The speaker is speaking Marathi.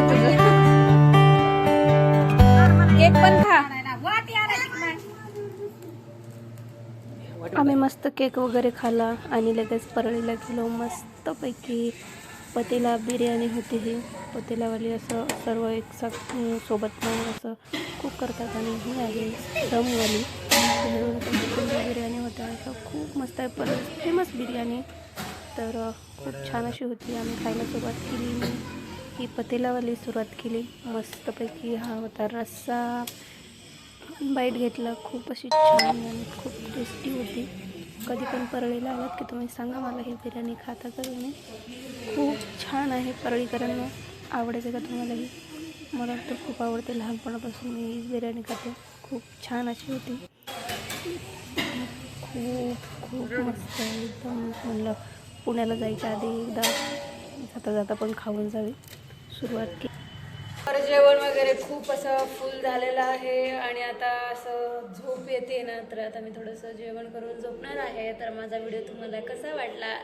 आहे केक पण खा. आम्ही मस्त केक वगैरे खाला आणि लगेच परळीला गेलो. मस्तपैकी पतेला बिर्याणी होती ही. पतीलावाली असं सर्व एक सोबत म्हणून असं खूप करतात आणि ही आहे दमवाली बिर्याणी होत्या. असं खूप मस्त आहे. परत फेमस बिर्याणी. तर खूप छान अशी होती. आम्ही खायला सुरुवात केली. ही पतेलावाली सुरुवात केली. मस्तपैकी हा होता रस्सा. बाईट घेतला. खूप अशी छान आणि खूप टेस्टी होती. कधी पण परळीला आलात की तुम्ही सांगा मला ही बिर्याणी खाता का तुम्ही? खूप छान आहे परळीकरांना आवडायचं का तुम्हाला ही? मला तर खूप आवडते. लहानपणापासून मी ही बिर्याणी खाते. खूप छान अशी होती. खूप खूप मस्त आहे एकदम म्हणलं पुण्याला जायच्या आधी एकदा जाता जाता पण खाऊन जावी. सुरुवात केली. तर जेवण वगैरे खूप असं फुल झालेलं आहे आणि आता असं झोप येते ना तर आता मी थोडंसं जेवण करून झोपणार आहे. तर माझा व्हिडिओ तुम्हाला कसा वाटला?